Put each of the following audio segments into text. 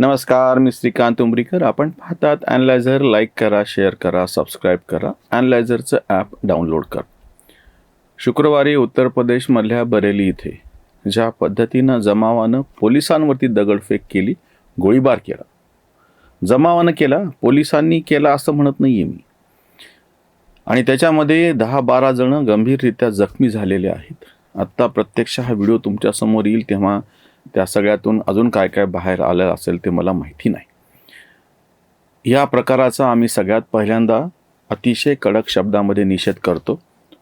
नमस्कार मी श्रीकांत उमरीकर. आपण पाहतात ॲनलायझर लाईक करा शेअर करा सबस्क्राईब करा. ॲनलायझरचं ॲप डाउनलोड करा. शुक्रवारी उत्तर प्रदेशमधल्या बरेली इथे ज्या पद्धतीनं जमावानं पोलिसांवरती दगडफेक केली गोळीबार केला. जमावानं केला पोलिसांनी केला असं म्हणत नाही आहे मी. आणि त्याच्यामध्ये दहा बारा जणं गंभीररित्या जखमी झालेले आहेत. आत्ता प्रत्यक्ष हा व्हिडिओ तुमच्यासमोर येईल तेव्हा त्या सगळ्यातून अजून काय काय बाहेर आलं असेल ते मला माहिती नाही. या प्रकाराचा आम्ही सगळ्यात पहिल्यांदा अतिशय कडक शब्दामध्ये निषेध करतो.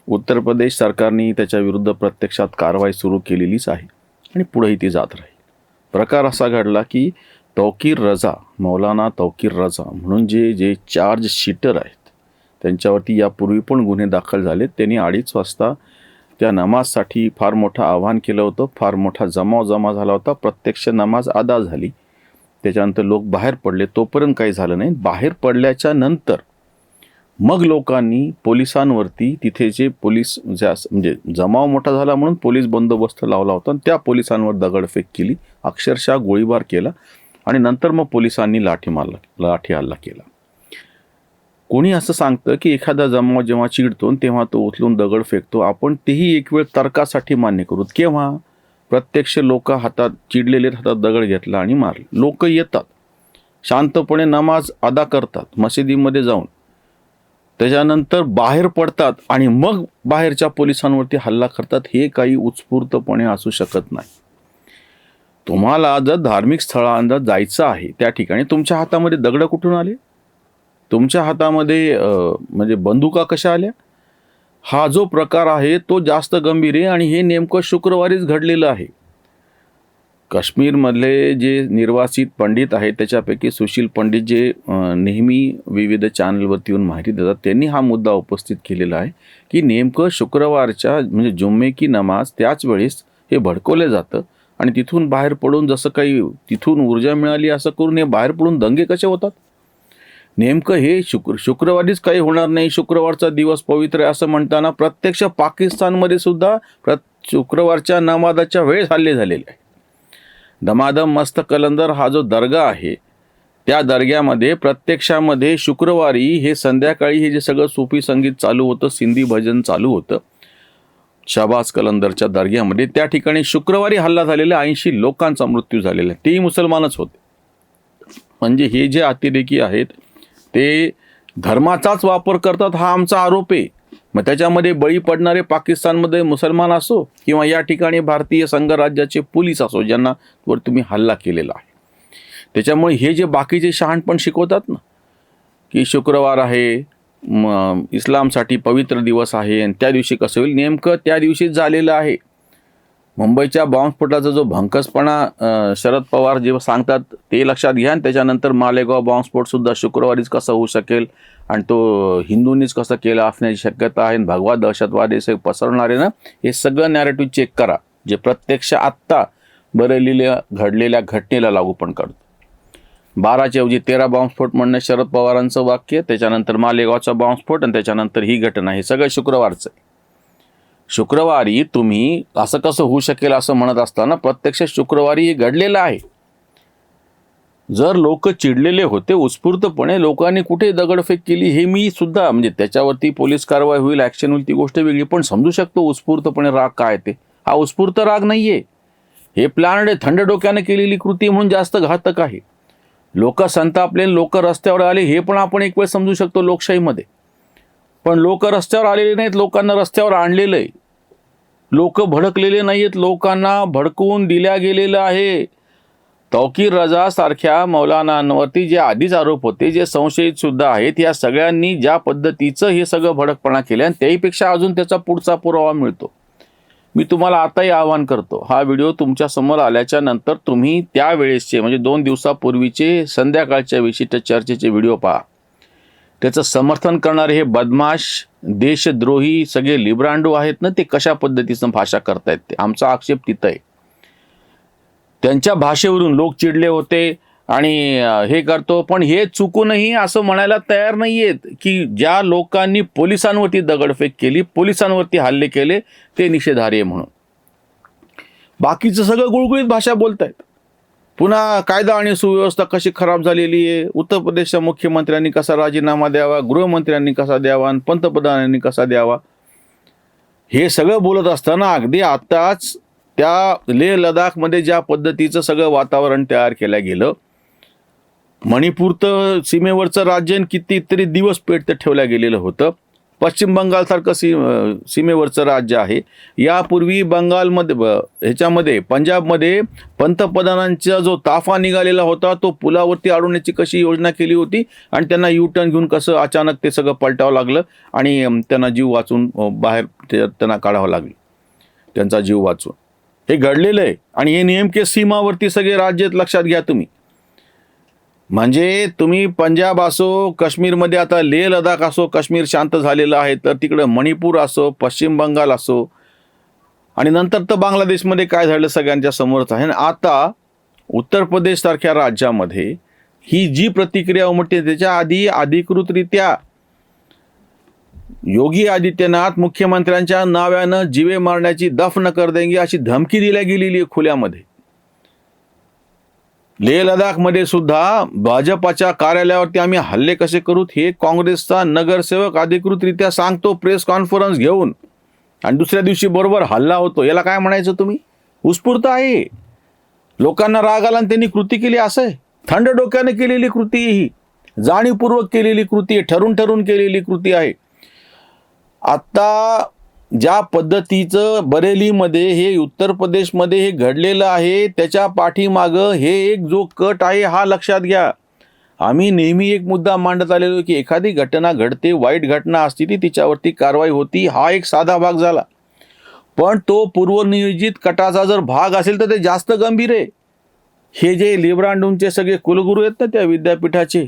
उत्तर प्रदेश सरकारने त्याच्या विरुद्ध प्रत्यक्षात कारवाई सुरू केलेलीच आहे आणि पुढेही ती जात राहील. प्रकार असा घडला की तौकीर रजा मौलाना तौकीर रजा म्हणून जे जे चार्ज शीटर आहेत त्यांच्यावरती यापूर्वी पण गुन्हे दाखल झालेत. त्यांनी अडीच वाजता त्या नमाजसाठी फार मोठं आव्हान केलं होतं फार मोठा जमाव जमा झाला होता प्रत्यक्ष नमाज अदा झाली. त्याच्यानंतर लोक बाहेर पडले तोपर्यंत काही झालं नाही. बाहेर पडल्याच्या नंतर मग लोकांनी पोलिसांवरती तिथे जे पोलीस ज्या म्हणजे जमाव मोठा झाला म्हणून पोलीस बंदोबस्त लावला होता आणि त्या पोलिसांवर दगडफेक केली. अक्षरशः गोळीबार केला आणि नंतर मग पोलिसांनी लाठी मारला लाठी हल्ला केला. कोणी असं सांगतं की एखादा जमाव जेव्हा चिडतो तेव्हा तो उचलून दगड फेकतो आपण तेही एक वेळ तर्कासाठी मान्य करू. केव्हा? प्रत्यक्ष लोक हातात चिडलेले हातात दगड घेतला आणि मारले. लोक येतात. शांतपणे नमाज अदा करतात मशिदीमध्ये जाऊन. त्याच्यानंतर बाहेर पडतात आणि मग बाहेरच्या पोलिसांवरती हल्ला करतात हे काही उत्स्फूर्तपणे असू शकत नाही. तुम्हाला जर धार्मिक स्थळांना जायचं आहे त्या ठिकाणी तुमच्या हातामध्ये दगड कुठून आले? तुमच्या हातामध्ये म्हणजे बंदुका कशा आल्या? हा जो प्रकार आहे तो जास्त गंभीर आहे आणि हे नेमकं शुक्रवारीच घडलेलं आहे. काश्मीरमधले जे निर्वासित पंडित आहेत त्याच्यापैकी सुशील पंडित जे नेहमी विविध चॅनलवरती येऊन माहिती देतात त्यांनी हा मुद्दा उपस्थित केलेला आहे की नेमकं शुक्रवारच्या म्हणजे जुम्मे की नमाज त्याच वेळेस हे भडकवलं जातं आणि तिथून बाहेर पडून जसं काही तिथून ऊर्जा मिळाली असं करून हे बाहेर पडून दंगे कसे होतात? नेमकं हे शुक्र शुक्रवारीच काही होणार नाही. शुक्रवारचा दिवस पवित्र आहे असं म्हणताना प्रत्यक्ष पाकिस्तानमध्ये सुद्धा प्र शुक्रवारच्या नमाजाच्या वेळेस हल्ले झालेले आहे दमादम मस्त कलंदर हा जो दर्गा आहे त्या दर्ग्यामध्ये प्रत्यक्षामध्ये शुक्रवारी हे संध्याकाळी हे जे सगळं सुफी संगीत चालू होतं सिंधी भजन चालू होतं शहबाज कलंदरच्या दर्ग्यामध्ये त्या ठिकाणी शुक्रवारी हल्ला झालेला ऐंशी लोकांचा मृत्यू झालेला आहे. तेही मुसलमानच होते. म्हणजे हे जे अतिरेकी आहेत ते धर्माचाच वापर करतात हा आमचा आरोप आहे. मग त्याच्यामध्ये बळी पडणारे पाकिस्तानमध्ये मुसलमान असो किंवा या ठिकाणी भारतीय संघराज्याचे पोलीस असो ज्यांना वर तुम्ही हल्ला केलेला आहे. त्याच्यामुळे हे जे बाकीचे शहाणपण शिकवतात ना की शुक्रवार आहे म इस्लामसाठी पवित्र दिवस आहे आणि त्या दिवशी कसं होईल? नेमकं त्या दिवशीच झालेलं आहे. मुंबईच्या बॉम्बस्फोटाचा जो भंकसपणा शरद पवार जेव्हा सांगतात ते लक्षात घ्या आणि त्याच्यानंतर मालेगाव बॉम्बस्फोटसुद्धा शुक्रवारीच कसा होऊ शकेल आणि तो हिंदूंनीच कसं केलं असण्याची शक्यता आहे. आणि भगवा दहशतवाद हे सगळे ना हे सगळं नॅरेटिव्ह चेक करा. जे प्रत्यक्ष आत्ता बरेलीला घडलेल्या घटनेला लागू पण करतो. बाराच्या ऐवजी तेरा बॉम्बस्फोट म्हणणं शरद पवारांचं वाक्य त्याच्यानंतर मालेगावचा बॉम्बस्फोट आणि त्याच्यानंतर ही घटना. हे सगळं शुक्रवारचं आहे. शुक्रवारी तुम्ही असं कसं होऊ शकेल असं म्हणत असताना प्रत्यक्ष शुक्रवारी हे घडलेलं आहे. जर लोक चिडलेले होते उत्स्फूर्तपणे लोकांनी कुठे दगडफेक केली हे मी सुद्धा म्हणजे त्याच्यावरती पोलीस कारवाई होईल ॲक्शन होईल ती गोष्ट वेगळी पण समजू शकतो उत्स्फूर्तपणे राग काय ते. हा उत्स्फूर्त राग नाहीये. हे प्लॅनडे थंड डोक्याने केलेली कृती म्हणून जास्त घातक आहे. लोक संतापले लोक रस्त्यावर आले हे पण आपण एक वेळ समजू शकतो लोकशाहीमध्ये. पण लोक रस्त्यावर आलेले नाहीत लोकांना रस्त्यावर आणलेलं आहे लोक भडकलेले नाही आहेत लोकांना भडकवून दिल्या गेलेलं आहे. तौकीर रजासारख्या मौलानांवरती जे आधीच आरोप होते जे संशयितसुद्धा आहेत या सगळ्यांनी ज्या पद्धतीचं हे सगळं भडकपणा केलं आणि त्याहीपेक्षा अजून त्याचा पुढचा पुरावा मिळतो. मी तुम्हाला आताही आवाहन करतो हा व्हिडिओ तुमच्यासमोर आल्याच्यानंतर तुम्ही त्यावेळेसचे म्हणजे दोन दिवसापूर्वीचे संध्याकाळच्या विशिष्ट चर्चेचे व्हिडिओ पहा. त्याचं समर्थन करणारे हे बदमाश देशद्रोही सगळे लिब्रांडो आहेत ना ते कशा पद्धतीचं भाषा करतायत ते? आमचा आक्षेप तिथं आहे. त्यांच्या भाषेवरून लोक चिडले होते आणि हे करतो पण हे चुकूनही असं म्हणायला तयार नाहीयेत की ज्या लोकांनी पोलिसांवरती दगडफेक केली पोलिसांवरती हल्ले केले ते निषेधार्य म्हणून. बाकीचं सगळं गुळगुळीत भाषा बोलतायत. पुन्हा कायदा आणि सुव्यवस्था कशी खराब झालेली आहे? उत्तर प्रदेशच्या मुख्यमंत्र्यांनी कसा राजीनामा द्यावा? गृहमंत्र्यांनी कसा द्यावा? आणि पंतप्रधानांनी कसा द्यावा? हे सगळं बोलत असताना अगदी आत्ताच त्या लेह लडाखमध्ये ज्या पद्धतीचं सगळं वातावरण तयार केलं गेलं मणिपूर तर सीमेवरचं राज्य आणि कितीतरी दिवस पेटत ठेवलं गेलेलं होतं. पश्चिम बंगालसारखं सी सीमेवरचं राज्य आहे. यापूर्वी बंगालमध्ये ब- ह्याच्यामध्ये पंजाबमध्ये पंतप्रधानांचा जो ताफा निघालेला होता तो पुलावरती अडवण्याची कशी योजना केली होती आणि त्यांना यू टर्न घेऊन कसं अचानक ते सगळं पलटावं लागलं आणि त्यांना जीव वाचून बाहेर त्यांना काढावं लागलं. त्यांचा जीव वाचून. हे घडलेलं आहे आणि हे नेमके सीमावरती सगळे राज्येत लक्षात घ्या तुम्ही. म्हणजे तुम्ही पंजाब असो काश्मीरमध्ये आता लेह लडाख असो काश्मीर शांत झालेलं आहे तर तिकडं मणिपूर असो पश्चिम बंगाल असो आणि नंतर तर बांगलादेशमध्ये काय झालं सगळ्यांच्या समोरच आहे. आणि आता उत्तर प्रदेशसारख्या राज्यामध्ये ही जी प्रतिक्रिया उमटते त्याच्या आधी अधिकृतरित्या योगी आदित्यनाथ मुख्यमंत्र्यांच्या नाव्यानं जीवे मारण्याची दफन कर देंगे अशी धमकी दिल्या गेलेली आहे खुल्यामध्ये. लेह लडाखमध्ये सुद्धा भाजपाच्या कार्यालयावरती आम्ही हल्ले कसे करू हे काँग्रेसचा नगरसेवक अधिकृतरित्या सांगतो प्रेस कॉन्फरन्स घेऊन. आणि दुसऱ्या दिवशी बरोबर हल्ला होतो. याला काय म्हणायचं तुम्ही? उत्स्फूर्त आहे. लोकांना राग आला आणि त्यांनी कृती केली असं आहे. थंड डोक्याने केलेली कृती ही. जाणीवपूर्वक केलेली कृती ठरून ठरून केलेली कृती आहे. आत्ता ज्या पद्धतीचं बरेलीमध्ये हे उत्तर प्रदेशमध्ये हे घडलेलं आहे त्याच्या पाठीमागं हे एक जो कट आहे हा लक्षात घ्या. आम्ही नेहमी एक मुद्दा मांडत आलेलो की एखादी घटना घडते वाईट घटना असती ती तिच्यावरती कारवाई होती हा एक साधा भाग झाला. पण तो पूर्वनियोजित कटाचा जर भाग असेल तर ते जास्त गंभीर आहे. हे जे लिब्रांडूमचे सगळे कुलगुरू आहेत ना त्या विद्यापीठाचे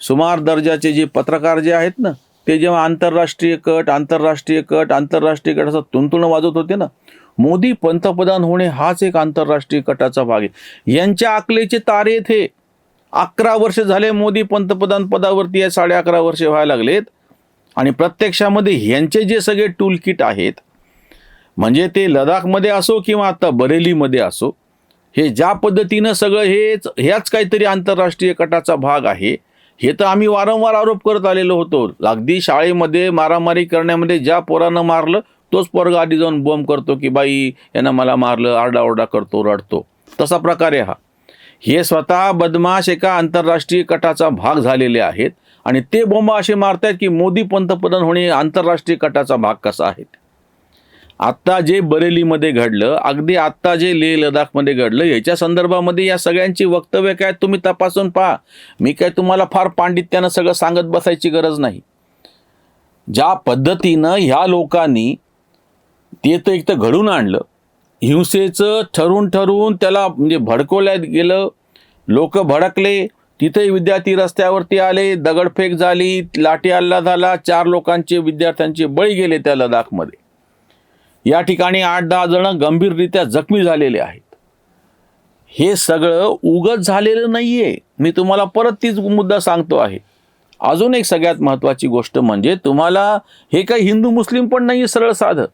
सुमार दर्जाचे जे पत्रकार जे आहेत ना ते जेव्हा आंतरराष्ट्रीय कट आंतरराष्ट्रीय कट आंतरराष्ट्रीय कट असं तुंतुण वाजवत होते ना मोदी पंतप्रधान होणे हाच एक आंतरराष्ट्रीय कटाचा भाग आहे. यांच्या आकलेचे तारे थे अकरा वर्ष झाले मोदी पंतप्रधान पदावरती आहे साडे अकरा वर्षे व्हायला लागलेत. आणि प्रत्यक्षामध्ये ह्यांचे जे सगळे टूल किट आहेत म्हणजे ते लडाखमध्ये असो किंवा आता बरेलीमध्ये असो हे ज्या पद्धतीनं सगळं हेच ह्याच काहीतरी आंतरराष्ट्रीय कटाचा भाग आहे हे तर आम्ही वारंवार आरोप करत आलेलो होतो. अगदी शाळेमध्ये मारामारी करण्यामध्ये ज्या पोरानं मारलं तोच पोरगा आधी जाऊन बोंब करतो की बाई यानं मला मारलं आरडाओरडा करतो रडतो. तसा प्रकार आहे हा. हे स्वतः बदमाश एका आंतरराष्ट्रीय कटाचा भाग झालेले आहेत आणि ते बोंब असे मारतायत की मोदी पंतप्रधान होणे आंतरराष्ट्रीय कटाचा भाग कसा आहे? आत्ता जे बरेलीमध्ये घडलं अगदी आत्ता जे लेह लडाखमध्ये घडलं याच्या संदर्भामध्ये या सगळ्यांची वक्तव्य काय तुम्ही तपासून पहा. मी काय तुम्हाला फार पांडित्यानं सगळं सांगत बसायची गरज नाही. ज्या पद्धतीनं ह्या लोकांनी ते तर एक तर घडून आणलं. हिंसेचं ठरून ठरून त्याला म्हणजे भडकवल्यात गेलं. लोक भडकले तिथेही विद्यार्थी रस्त्यावरती आले दगडफेक झाली लाठी हल्ला झाला चार लोकांचे विद्यार्थ्यांचे बळी गेले त्या लडाखमध्ये. या ठिकाणी आठ दहा जण गंभीररित्या जखमी झालेले आहेत. हे सगळं उगत झालेलं नाही आहे मी तुम्हाला परत तीच मुद्दा सांगतो आहे. अजून एक सगळ्यात महत्त्वाची गोष्ट म्हणजे तुम्हाला हे काही हिंदू मुस्लिम पण नाही सरळ साधं.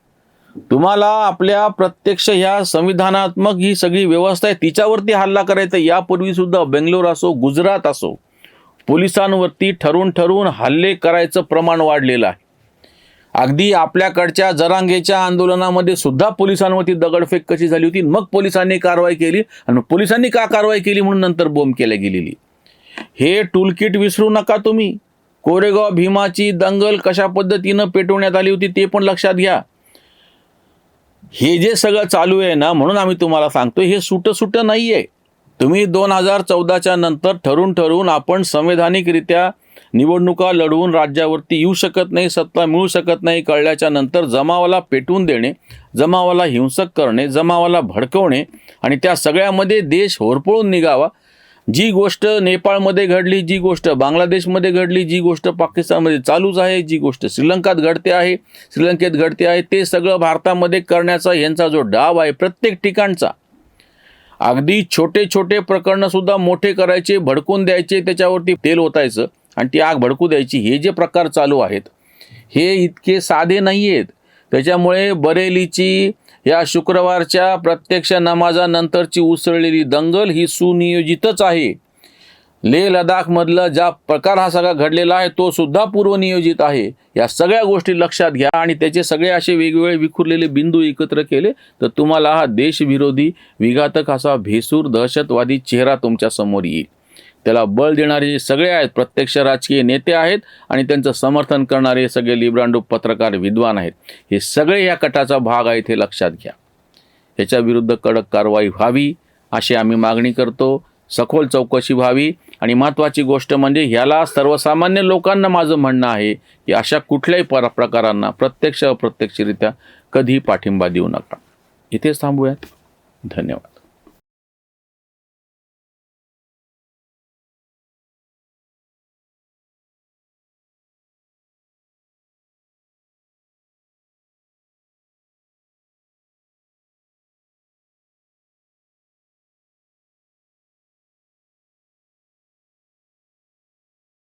तुम्हाला आपल्या प्रत्यक्ष ह्या संविधानात्मक ही सगळी व्यवस्था आहे तिच्यावरती हल्ला करायचा यापूर्वी सुद्धा बेंगलोर असो गुजरात असो पोलिसांवरती ठरून ठरून हल्ले करायचं प्रमाण वाढलेलं आहे. अगदी आपल्याकडच्या जरांगेच्या आंदोलनामध्ये सुद्धा पोलिसांवरती दगडफेक कशी झाली होती? मग पोलिसांनी कारवाई केली आणि पोलिसांनी का कारवाई केली म्हणून नंतर बोंब केल्या गेलेली? हे टूलकिट विसरू नका तुम्ही. कोरेगाव भीमाची दंगल कशा पद्धतीनं पेटवण्यात आली होती ते पण लक्षात घ्या. हे जे सगळं चालू आहे ना म्हणून आम्ही तुम्हाला सांगतो हे सुट सुट नाही आहे तुम्ही दोन हजार चौदाच्या नंतर ठरून ठरून आपण संवैधानिकरित्या निवडणुका लढवून राज्यावरती येऊ शकत नाही सत्ता मिळू शकत नाही कळल्याच्या नंतर जमावाला पेटवून देणे जमावाला हिंसक करणे जमावाला भडकवणे आणि त्या सगळ्यामध्ये देश होरपळून निघावा. जी गोष्ट नेपाळमध्ये घडली जी गोष्ट बांगलादेशमध्ये घडली जी गोष्ट पाकिस्तानमध्ये चालूच आहे जी गोष्ट श्रीलंकात घडते आहे श्रीलंकेत घडते आहे ते सगळं भारतामध्ये करण्याचा यांचा जो डाव आहे प्रत्येक ठिकाणचा. अगदी छोटे छोटे प्रकरणसुद्धा मोठे करायचे भडकून द्यायचे त्याच्यावरती तेल ओतायचं. आणि ती आग भडकू द्यायची. हे जे प्रकार चालू आहेत हे इतके साधे नाही आहेत त्याच्यामुळे बरेलीची या शुक्रवारच्या प्रत्यक्ष नमाजानंतरची उसळलेली दंगल ही सुनियोजितच आहे. लेह लडाखमधलं ज्या प्रकार हा सगळा घडलेला आहे तो सुद्धा पूर्वनियोजित आहे. या सगळ्या गोष्टी लक्षात घ्या आणि त्याचे सगळे असे वेगवेगळे विखुरलेले बिंदू एकत्र केले तर तुम्हाला हा देशविरोधी विघातक असा भेसूर दहशतवादी चेहरा तुमच्यासमोर येईल. त्याला बळ देणारे सगळे आहेत प्रत्यक्ष राजकीय नेते आहेत आणि त्यांचं समर्थन करणारे सगळे लिब्रांडो पत्रकार विद्वान आहेत. हे सगळे या कटाचा भाग आहेत हे लक्षात घ्या. याच्या विरुद्ध कडक कारवाई व्हावी अशी आम्ही मागणी करतो. सखोल चौकशी व्हावी आणि महत्त्वाची गोष्ट म्हणजे ह्याला सर्वसामान्य लोकांना माझं म्हणणं आहे की अशा कुठल्याही पर प्रकारांना प्रत्यक्ष अप्रत्यक्षरित्या कधीही पाठिंबा देऊ नका. इथेच थांबूयात. धन्यवाद.